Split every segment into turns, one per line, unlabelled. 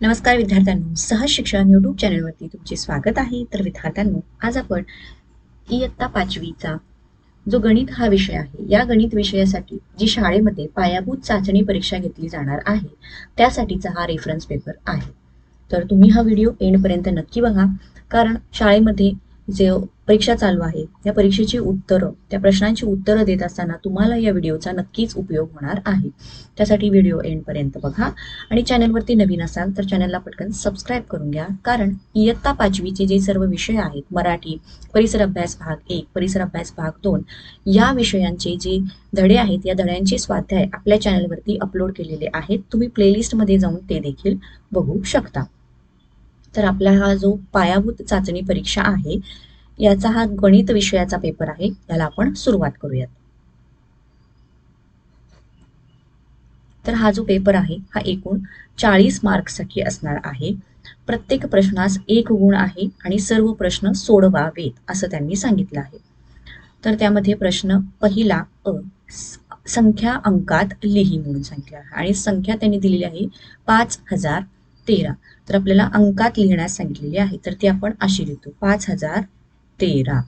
नमस्कार विद्यार्थ्यांनो. सहज शिक्षण यूट्यूब चॅनलवरती तुमचे स्वागत आहे. तर विद्यार्थ्यांनो आज आपण इयत्ता पाचवीचा जो गणित हा विषय आहे या गणित विषयासाठी जी शाळेमध्ये पायाभूत चाचणी परीक्षा घेतली जाणार आहे त्यासाठीचा हा रेफरन्स पेपर आहे. तर तुम्ही हा व्हिडिओ एंडपर्यंत नक्की बघा कारण शाळेमध्ये जे परीक्षा चालू आहे. त्या परीक्षेची उत्तरं त्या प्रश्नांची उत्तरं देत असताना तुम्हाला या व्हिडिओचा नक्कीच उपयोग होणार आहे. त्यासाठी व्हिडिओ एंडपर्यंत बघा आणि चॅनलवरती नवीन असाल तर चॅनलला पटकन सबस्क्राईब करून घ्या. कारण इयत्ता पाचवीचे जे सर्व विषय आहेत मराठी परिसर अभ्यास भाग एक परिसर अभ्यास भाग दोन या विषयांचे जे धडे आहेत या धड्यांचे स्वाध्याय आपल्या चॅनलवरती अपलोड केलेले आहेत. तुम्ही प्लेलिस्टमध्ये जाऊन ते देखील बघू शकता. तर आपला हा जो पायाभूत चाचणी परीक्षा आहे याचा हा गणित विषयाचा पेपर आहे. याला आपण सुरुवात करूयात. तर हा जो पेपर आहे हा एकूण चाळीस मार्क्ससाठी असणार आहे. प्रत्येक प्रश्नास एक गुण आहे आणि सर्व प्रश्न सोडवावेत असं त्यांनी सांगितलं आहे. तर त्यामध्ये प्रश्न पहिला अ संख्या अंकात लिही म्हणून सांगितलं आहे. आणि संख्या त्यांनी दिलेली आहे पाच हजार तेरा. तर आपल्याला अंकात लिहिण्यास सांगितलेली आहे. तर ती आपण अशी लिहितो. पाच हजार तेरा.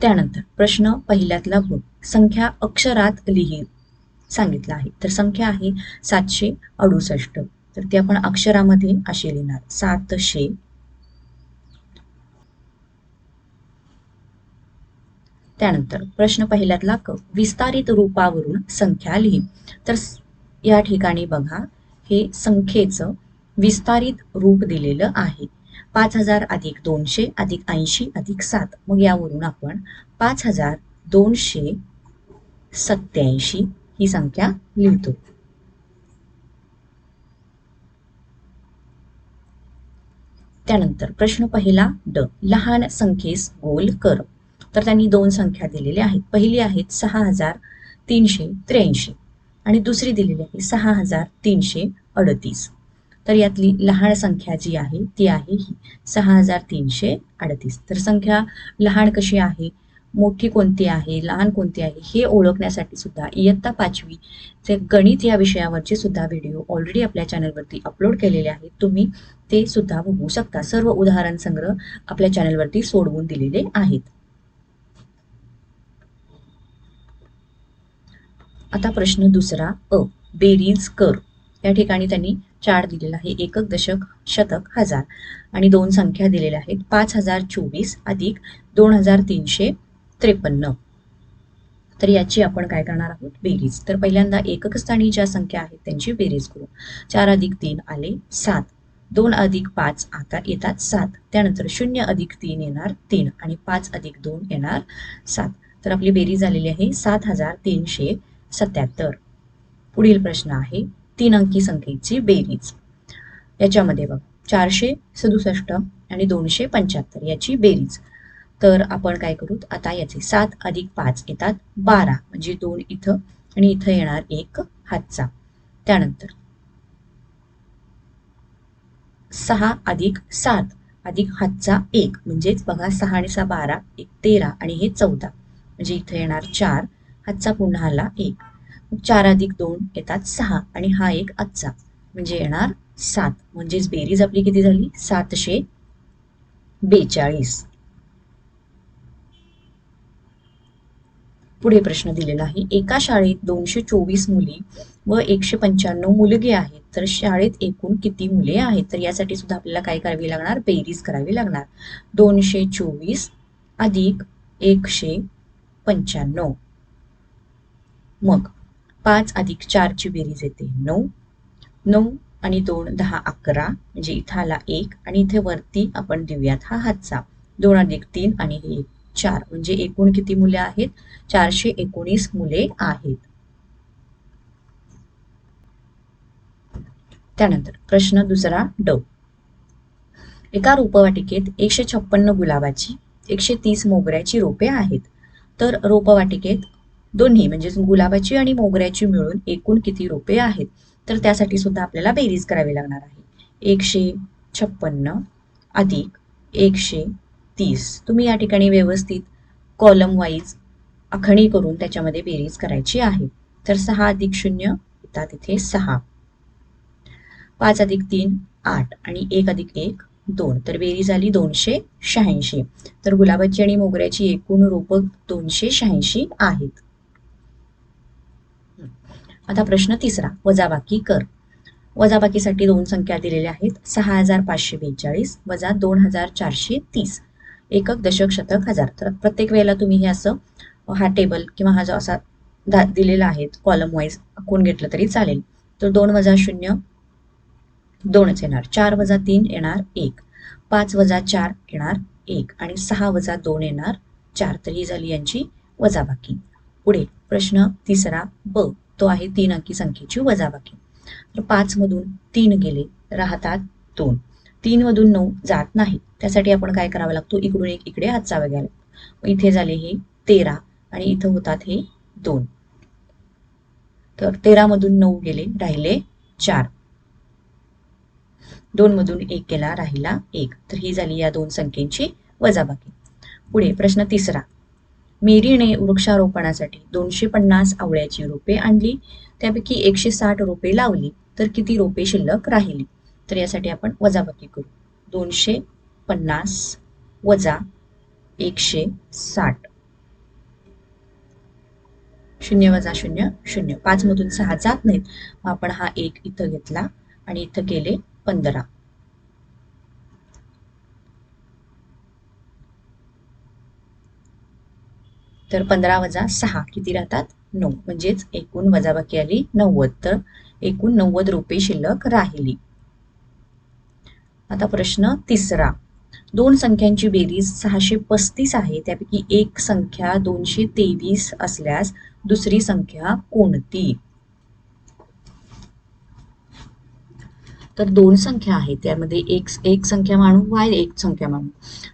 त्यानंतर प्रश्न पहिल्यातला ब संख्या अक्षरात लिही. सांगितलं आहे. तर संख्या आहे सातशे अडुसष्ट. तर ती आपण अक्षरामध्ये अशी लिहिणार. सातशे. त्यानंतर प्रश्न पहिल्यातला क. विस्तारित रूपावरून संख्या लिही. तर या ठिकाणी बघा. हे संख्येचं विस्तारित रूप दिलेलं आहे. पाच हजार अधिक दोनशे अधिक ऐंशी अधिक सात. मग यावरून आपण पाच हजार दोनशे सत्याऐंशी ही संख्या लिहितो. त्यानंतर प्रश्न पहिला ड. लहान संख्येस गोल कर. तर त्यांनी दोन संख्या दिलेल्या आहेत. पहिली आहेत सहा हजार तीनशे त्र्याऐंशी आणि दुसरी दिलेली आहे सहा हजार तीनशे अडतीस. तर यातली लहान संख्या जी आहे ती आहे ही सहा हजार तीनशे अडतीस. तर संख्या लहान कशी आहे? मोठी कोणती आहे? लहान कोणती आहे? हे ओळखण्यासाठी सुद्धा इयत्ता पाचवी चे गणित या विषयावरचे सुद्धा व्हिडिओ ऑलरेडी आपल्या चॅनलवरती अपलोड केलेले आहेत. तुम्ही ते सुद्धा बघू शकता. सर्व उदाहरण संग्रह आपल्या चॅनलवरती सोडवून दिलेले आहेत. आता प्रश्न दुसरा अ बेरीज कर. या ठिकाणी त्यांनी चार दिलेला आहे. एकक दशक शतक हजार. आणि दोन संख्या दिलेल्या आहेत. पाच हजार चोवीस अधिक दोन हजार तीनशे त्रेपन्न. तर याची आपण काय करणार आहोत? बेरीज. तर पहिल्यांदा एकक स्थानी ज्या संख्या आहेत त्यांची बेरीज करू. चार अधिक तीन आले सात. दोन अधिक पाच आता येतात सात. त्यानंतर शून्य अधिक तीन येणार तीन आणि पाच अधिक दोन येणार सात. तर आपली बेरीज झालेली आहे सात हजार तीनशे सत्याहत्तर. पुढील प्रश्न आहे. तीन अंकी संख्येची बेरीज. याच्यामध्ये बघ चारशे सदुसष्ट आणि दोनशे पंच्याहत्तर याची बेरीज. तर आपण काय करू? आता याचे सात अधिक पाच येतात बारा. म्हणजे दोन इथं आणि इथं येणार एक हातचा. त्यानंतर सहा अधिक सात अधिक हातचा एक. म्हणजेच बघा सहा आणि सहा बारा एक तेरा आणि हे चौदा. म्हणजे इथं येणार चार हातचा पुन्हा आला एक. चार अधिक दोन येतात सहा आणि हा एक आजचा. म्हणजे येणार सात. म्हणजेच बेरीज आपली किती झाली? सातशे बेचाळीस. पुढे प्रश्न दिलेला आहे एका शाळेत दोनशे चोवीस मुली व एकशे पंच्याण्णव मुलगे आहेत तर शाळेत एकूण किती मुले आहेत? तर यासाठी सुद्धा आपल्याला काय करावी लागणार? बेरीज करावी लागणार. दोनशे चोवीस अधिक एकशे पंच्याण्णव. मग पाच अधिक चारची बेरीज येते. नऊ. नऊ आणि दोन दहा अकरा. म्हणजे इथं आला एक आणि इथे वरती आपण देऊयात हा हातचा. दोन अधिक तीन आणि हे एक. चार. म्हणजे एकूण किती मुले आहेत? चारशे एकोणीस मुले आहेत. त्यानंतर प्रश्न दुसरा ड. एका रोपवाटिकेत एकशे छप्पन्न गुलाबाची एकशे तीस मोगऱ्याची रोपे आहेत. तर रोपवाटिकेत दोन्ही म्हणजे गुलाबाची आणि मोगऱ्याची मिळून एकूण किती रोपे आहेत? तर त्यासाठी सुद्धा आपल्याला बेरीज करावी लागणार आहे. एकशे छप्पन्न अधिक एकशे तीस. तुम्ही या ठिकाणी व्यवस्थित कॉलम वाईज आखणी करून त्याच्यामध्ये बेरीज करायची आहे. तर सहा अधिक शून्य येतात इथे सहा. पाच अधिक तीन आठ. आणि एक अधिक एक दोन. तर बेरीज आली दोनशे शहाऐंशी. तर गुलाबाची आणि मोगऱ्याची एकूण रोपं दोनशे शहाऐंशी आहेत. आता प्रश्न तिसरा. वजाबाकी कर. वजाबाकीसाठी दोन संख्या दिलेल्या आहेत. सहा हजार पाचशे बेचाळीस वजा दोन हजार चारशे तीस. एकक दशक शतक हजार. तर प्रत्येक वेळेला तुम्ही हे असं हा टेबल किंवा हा जो असा दा दिलेला आहे कॉलम वाईज कोण घेतलं तरी चालेल. तर दोन वजा शून्य दोनच येणार. चार वजा तीन येणार एक. पाच वजा चार येणार एक. आणि सहा वजा दोन येणार चार. तर ही झाली यांची वजाबाकी. पुढे प्रश्न तिसरा ब. तो आहे तीन अंकी संख्येची वजाबाकी. तर पाच मधून तीन गेले राहतात दोन. तीन मधून नऊ जात नाही. त्यासाठी आपण काय करावं लागतो? इकडून एक इकडे हातचा घ्यायला इथे झाले हे तेरा आणि इथं होतात हे दोन. तर तेरा मधून नऊ गेले राहिले चार. दोन मधून एक गेला राहिला एक. तर ही झाली या दोन संख्येची वजाबाकी. पुढे प्रश्न तिसरा. मेरीने वृक्षारोपणासाठी दोनशे पन्नास आवळ्याची रोपे आणली. त्यापैकी एकशे साठ रोपे लावली तर किती रोपे शिल्लक राहिली? तर यासाठी आपण वजाबाकी करू. दोनशे पन्नास वजा एकशे साठ. शून्य वजा शून्य शून्य. पाच मधून सहा जात नाहीत. मग आपण हा एक इथं घेतला आणि इथं केले पंधरा. तर पंधरा वजा सहा किती राहतात? नऊ. म्हणजेच एकूण वजाबाकी आली नव्वद. तर एकूण नव्वद रुपये शिल्लक राहिली. आता प्रश्न तिसरा. दोन संख्यांची बेरीज सहाशे पस्तीस आहे. त्यापैकी एक संख्या दोनशे तेवीस असल्यास दुसरी संख्या कोणती? तर दोन संख्या आहेत. त्यामध्ये एक एक संख्या मानू वाय एक संख्या मानू.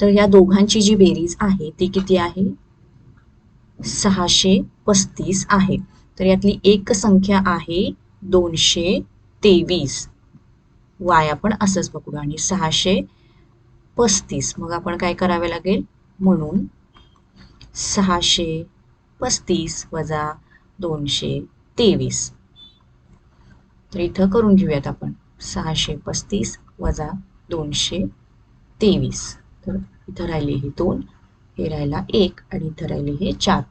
तर या दोघांची जी बेरीज आहे ती किती आहे? सहाशे पस्तीस आहे. तर यातली एक संख्या आहे दोनशे तेवीस. वाय आपण असंच पकडू आणि सहाशे पस्तीस. मग आपण काय करावे लागेल? म्हणून सहाशे पस्तीस वजा दोनशे तेवीस. तर इथं करून घेऊयात आपण. सहाशे पस्तीस वजा दोनशे तेवीस. तर इथं राहिले हे दोन हे राहिला एक आणि इथं राहिले हे चार.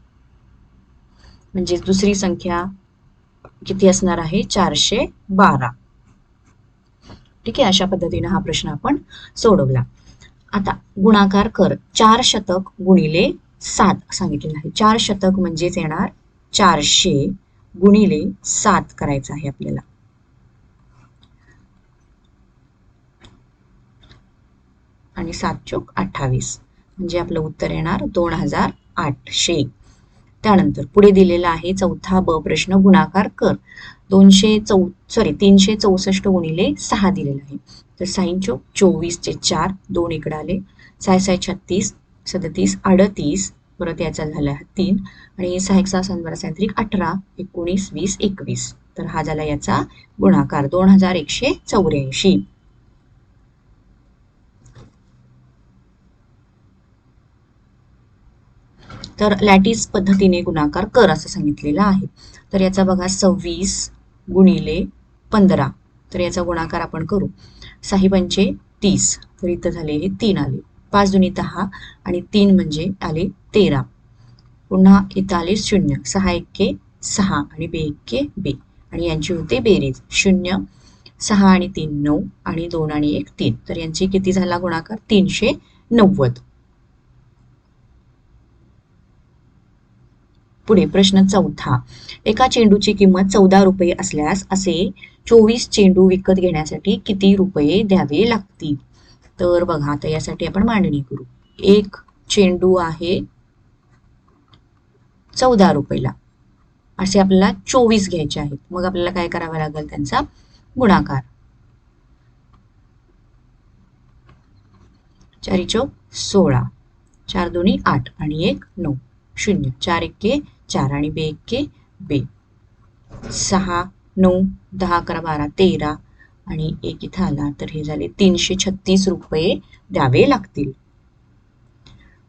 म्हणजे दुसरी संख्या किती असणार आहे? चारशे बारा. ठीक आहे? अशा पद्धतीने हा प्रश्न आपण सोडवला. आता गुणाकार कर. चार शतक गुणिले सात सांगितलेलं आहे. चार शतक म्हणजेच येणार चारशे गुणिले सात करायचं आहे आपल्याला. आणि सात चोक अठ्ठावीस. म्हणजे आपलं उत्तर येणार दोन हजार आठशे. त्यानंतर पुढे दिलेला आहे चौथा ब प्रश्न गुणाकार कर. दोनशे चौ सॉरी तीनशे चौसष्ट गुणिले सहा दिलेला आहे. तर साईन चोक चोवीसचे चार दोन इकडे आले. साय साय छत्तीस सदतीस अडतीस परत याचा झाला तीन. आणि सहा एक सहा संबरा सायंत्रिक अठरा एकोणीस वीस एकवीस. तर हा झाला याचा गुणाकार दोन हजार एकशे चौऱ्याऐंशी. तर लॅटिस पद्धतीने गुणाकार कर असं सांगितलेलं आहे. तर याचा बघा सव्वीस गुणिले पंधरा. तर याचा गुणाकार आपण करू. साहेबांचे तीस. तर इथं झाले हे तीन आले. पाच दुनी दहा आणि तीन म्हणजे आले तेरा. पुन्हा इथं आले शून्य. सहा एक्के सहा आणि बे एक्के बे. आणि यांची होते बेरीज. शून्य सहा आणि तीन नऊ आणि दोन आणि एक तीन. तर यांची किती झाला गुणाकार? तीनशे नव्वद. पुढे प्रश्न चौथा. एका चेंडूची किंमत चौदा रुपये असल्यास असे चोवीस चेंडू विकत घेण्यासाठी किती रुपये द्यावे लागतील? तर बघा आता यासाठी आपण मांडणी करू. एक चेंडू आहे चौदा रुपयाला. असे आपल्याला चोवीस घ्यायचे आहेत. मग आपल्याला काय करावं लागेल त्यांचा? गुणाकार. चारी चौक सोळा. चार दोन्ही आठ आणि एक नऊ. शून्य चार एक्के चार आणि बे एक्के बे. सहा नऊ दहा अकरा बारा तेरा आणि एक इथं आला तर हे झाले तीनशे छत्तीस रुपये द्यावे लागतील.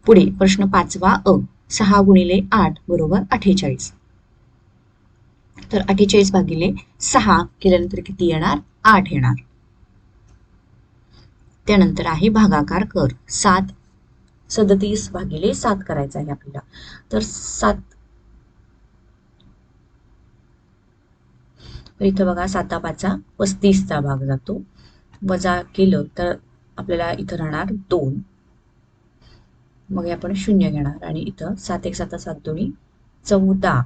पुढे प्रश्न पाचवा अ सहा गुणिले आठ बरोबर अठ्ठेचाळीस. तर अठ्ठेचाळीस भागिले सहा केल्यानंतर किती येणार? आठ येणार. त्यानंतर आहे भागाकार कर सात सदतीस भागिले सात करायचा आहे आपल्याला तर सात इथं बघा साता पाचा पस्तीसचा भाग जातो. वजा केलं तर आपल्याला इथं राहणार दोन. मग आपण शून्य घेणार आणि इथं सात एक सात सात दोन्ही चौदा.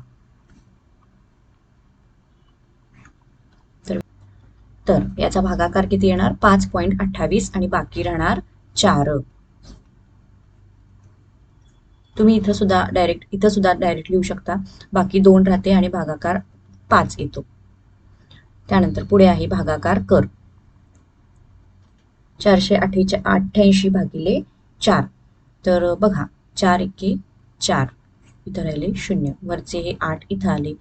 तर याचा भागाकार किती येणार? पाच पॉईंट अठ्ठावीस आणि बाकी राहणार चार. तुम्ही इथं सुद्धा डायरेक्ट इथं सुद्धा डायरेक्ट लिहू शकता. बाकी दोन राहते आणि भागाकार पाच येतो. त्यानंतर पुढे आहे भागाकार कर. चारशे अठ्ठेच्या अठ्ठ्याऐंशी भागिले चार. तर बघा चार एके चार. इथं राहिले शून्य. वरचे हे आठ इथं आले.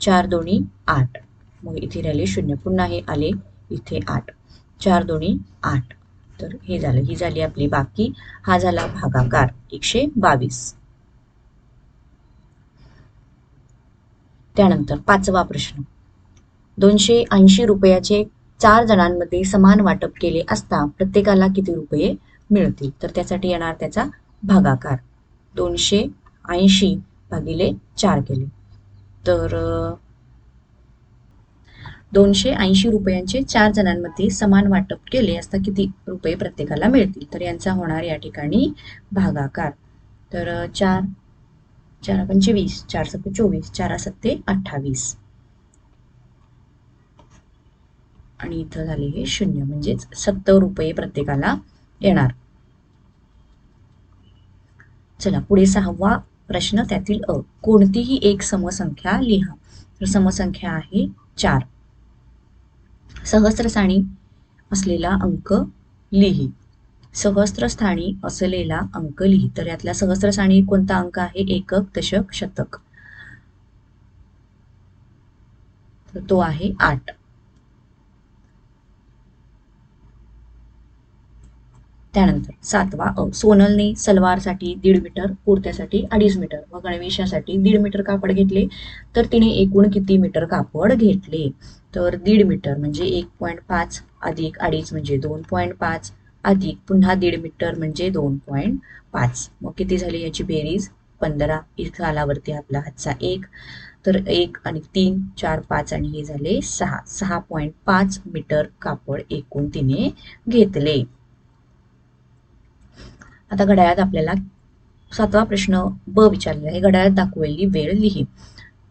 चार दोन्ही आठ. मग इथे राहिले शून्य. पुन्हा हे आले इथे आठ. चार दोन्ही आठ. तर हे झालं. ही झाली आपली बाकी. हा झाला भागाकार. एकशे बावीस. त्यानंतर पाचवा प्रश्न. दोनशे ऐंशी रुपयाचे चार जणांमध्ये समान वाटप केले असता प्रत्येकाला किती रुपये मिळतील? तर त्यासाठी येणार त्याचा भागाकार. दोनशे ऐंशी भागिले चार केले. तर दोनशे ऐंशी रुपयांचे चार जणांमध्ये समान वाटप केले असता किती रुपये प्रत्येकाला मिळतील? तर यांचा होणार या ठिकाणी भागाकार. तर चार चार पंचवीस चार सत्ते चोवीस चार सत्ते अठ्ठावीस. आणि इथं झाले हे शून्य म्हणजेच सत्तर रुपये प्रत्येकाला येणार. चला पुढे सहावा प्रश्न त्यातील अ कोणतीही एक समसंख्या लिहा. तर समसंख्या आहे चार. सहस्रसाणी असलेला अंक लिही. सहस्त्रस्थानी असलेला अंक लिही तर यातला सहस्त्रस्थानी कोणता अंक आहे? एकक दशक शतक. तर तो आहे आठ. त्यानंतर सातवा अ सोनलने सलवारसाठी दीड मीटर कुर्त्यासाठी अडीच मीटर व गणवेशासाठी दीड मीटर कापड घेतले. तर तिने एकूण किती मीटर कापड घेतले? तर दीड मीटर म्हणजे एक पॉईंट पाच अधिक अडीच म्हणजे दोन पॉईंट पाच. अधिक पुन्हा दीड मीटर म्हणजे दोन पॉईंट पाच. मग किती झाली याची बेरीज? पंधरा. इथं आलावरती आपला हातचा एक. तर एक आणि तीन चार पाच आणि हे झाले सहा. सहा पॉईंट पाच मीटर कापड एकूण तिने घेतले. आता घड्याळात आपल्याला सातवा प्रश्न ब विचारलेला आहे. घड्याळात दाखवलेली वेळ लिही.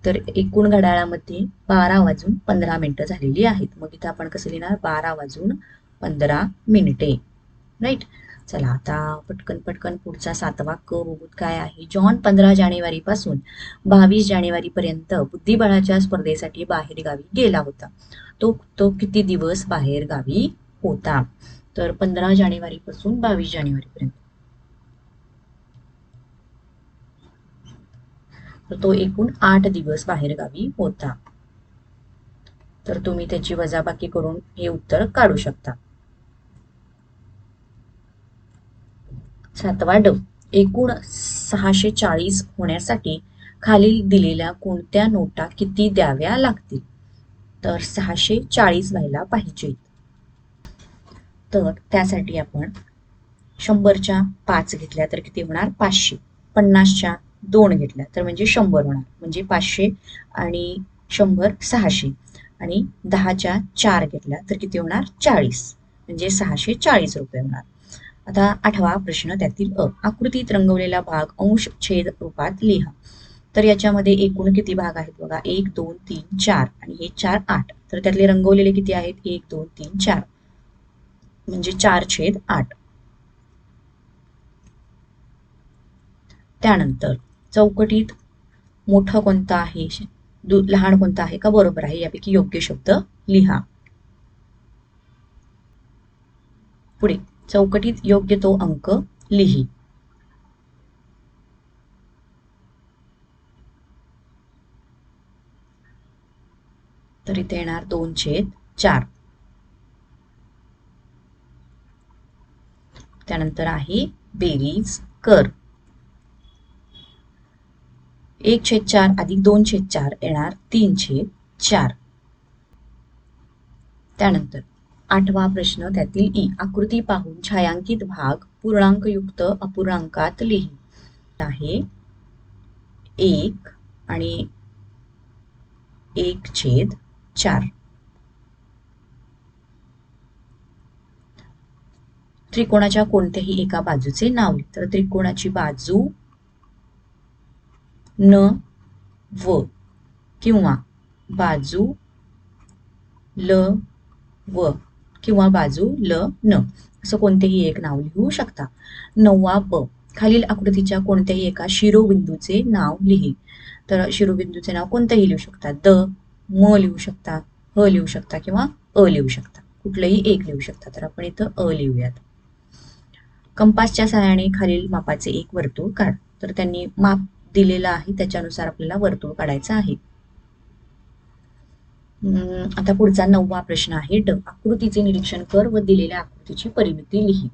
तर एकूण घड्याळामध्ये बारा वाजून पंधरा मिनिटं झालेली आहेत. मग इथं आपण कसं लिहिणार? बारा वाजून पंधरा मिनिटे. राईट चला आता पटकन पटकन पुढचा सातवा क बघूत काय आहे. जॉन पंधरा जानेवारी पासून बावीस जानेवारी पर्यंत बुद्धिबळाच्या स्पर्धेसाठी बाहेर गावी गेला होता. तो तो किती दिवस बाहेर गावी होता? तर पंधरा जानेवारी पासून बावीस जानेवारी पर्यंत तर तो एकूण आठ दिवस बाहेरगावी होता. तर तुम्ही त्याची वजाबाकी करून हे उत्तर काढू शकता. सातवा ड एकूण सहाशे चाळीस होण्यासाठी खालील दिलेल्या कोणत्या नोटा किती द्याव्या लागतील? तर सहाशे चाळीस व्हायला पाहिजे. तर त्यासाठी आपण शंभरच्या पाच घेतल्या तर किती होणार? पाचशे. पन्नासच्या दोन घेतल्या तर म्हणजे शंभर होणार. म्हणजे पाचशे आणि शंभर सहाशे. आणि दहाच्या चार घेतल्या तर किती होणार? चाळीस. म्हणजे सहाशे चाळीस रुपये होणार. आता आठवा प्रश्न त्यातील अ. आकृतीत रंगवलेला भाग अंश छेद रूपात लिहा. तर याच्यामध्ये एकूण किती भाग आहेत बघा? एक दोन तीन चार. आणि हे चार आठ. तर त्यातले रंगवलेले किती आहेत? एक दोन तीन चार. म्हणजे चार छेद आठ. त्यानंतर चौकटीत मोठं कोणतं आहे? लहान कोणतं आहे? का बरोबर आहे? यापैकी योग्य शब्द लिहा. पुढे. चौकटीत योग्य तो अंक लिही. तर इथे येणार दोन छेद चार. त्यानंतर आहे बेरीज कर. एक छेद चार अधिक दोन छेद चार येणार तीन छेद चार. त्यानंतर आठवा प्रश्न त्यातील ई. आकृती पाहून छायांकित भाग पूर्णांकयुक्त अपूर्णांकात लिही. आहे. एक आणि एक छेद चार. त्रिकोणाच्या कोणत्याही एका बाजूचे नाव तर त्रिकोणाची बाजू न व किंवा बाजू ल व. किंवा बाजू ल न. असं कोणतेही एक नाव लिहू शकता. नववा प खालील आकृतीच्या कोणत्याही एका शिरोबिंदूचे नाव लिही. तर शिरोबिंदूचे नाव कोणतेही लिहू शकता. द म लिहू शकता ह लिहू शकता किंवा अ लिहू शकता. कुठलंही एक लिहू शकता. तर आपण इथं अ लिहूयात. कंपासच्या सहाय्याने खालील मापाचे एक वर्तुळ काढ. तर त्यांनी माप दिलेलं आहे त्याच्यानुसार आपल्याला वर्तुळ काढायचं आहे. आता पुढचा नववा प्रश्न आहे ड आकृतीचे निरीक्षण कर व दिलेल्या आकृतीची परिमिती लिही.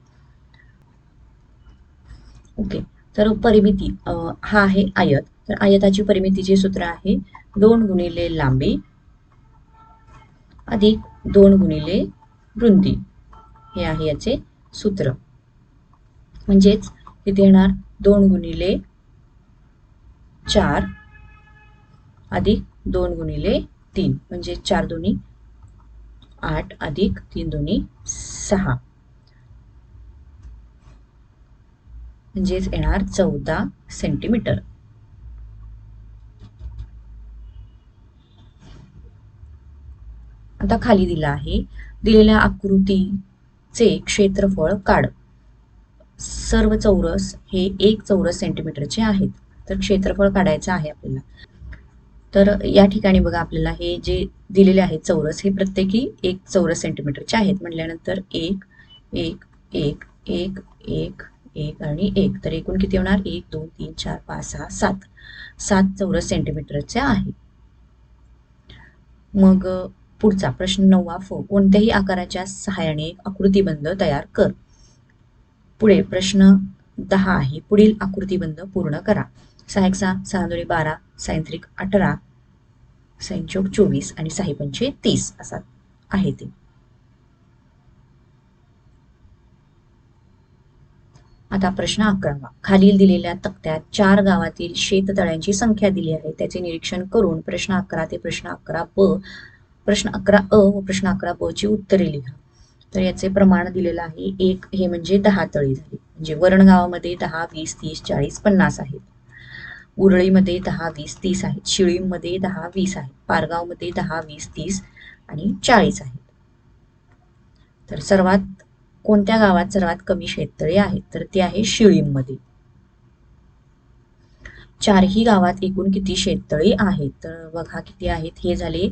ओके तर परिमिती हा आहे आयत. तर आयताची परिमितीचे सूत्र आहे दोन गुणिले लांबी अधिक दोन गुणिले रुंदी. हे आहे याचे सूत्र. म्हणजेच इथे येणार दोन गुणिले चार अधिक दोन गुणिले तीन म्हणजे चार दोन्ही आठ अधिक तीन दोन्ही सहा. म्हणजेच येणार चौदा सेंटीमीटर आता खाली दिला आहे दिलेल्या आकृतीचे क्षेत्रफळ काढ. सर्व चौरस हे एक चौरस सेंटीमीटरचे आहेत. तर क्षेत्रफळ काढायचं आहे आपल्याला. तर या ठिकाणी बघा आपल्याला हे जे दिलेले आहेत चौरस हे प्रत्येकी एक चौरस सेंटीमीटरचे आहेत. म्हटल्यानंतर एक एक एक एक एक एक आणि एक. तर एकूण किती होणार? एक दोन तीन चार पाच सहा सात. सात चौरस सेंटीमीटरचे आहे. मग पुढचा प्रश्न नववा फ कोणत्याही आकाराच्या सहाय्याने एक तयार कर. पुढे प्रश्न दहा आहे. पुढील आकृतीबंध पूर्ण करा. सहा एक सहा सहा दोन्ही बारा सायंत्रिक अठरा संचोक चोवीस आणि साही पंचे तीस असा आहे ते. आता प्रश्न अकरावा. खालील दिलेल्या तक्त्यात चार गावातील शेततळ्यांची संख्या दिली आहे. त्याचे निरीक्षण करून प्रश्न अकरा ते प्रश्न अकरा ब प्रश्न अकरा अ व प्रश्न अकरा ब ची उत्तरे लिहा. तर याचे प्रमाण दिलेलं आहे एक हे म्हणजे दहा तळी झाली. म्हणजे वरण गावामध्ये दहा वीस तीस चाळीस पन्नास आहेत. उरळीमध्ये दहा वीस तीस आहेत. शिळीमध्ये दहा वीस आहेत. पारगावमध्ये दहा वीस तीस आणि चाळीस आहेत. तर सर्वात कोणत्या गावात सर्वात कमी शेततळे आहेत? तर ते आहे शिळीमध्ये. चारही गावात एकूण किती शेततळे आहेत? तर बघा किती आहेत. हे झाले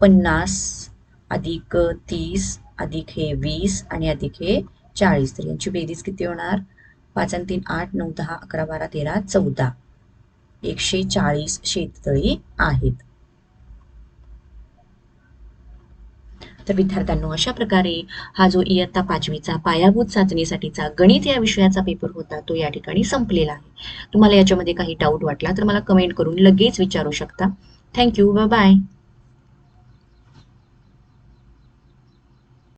पन्नास अधिक तीस अधिक हे वीस आणि अधिक हे चाळीस. तर यांची बेरीज किती होणार? पाच आणि तीन आठ नऊ दहा अकरा बारा तेरा चौदा. एकशे चाळीस शेततळी आहेत. तर विद्यार्थ्यांनो अशा प्रकारे हा जो इयत्ता पाचवीचा पायाभूत चाचणीसाठीचा गणित या विषयाचा पेपर होता तो या ठिकाणी संपलेला आहे. तुम्हाला याच्यामध्ये काही डाऊट वाटला तर मला कमेंट करून लगेच विचारू शकता. Thank you bye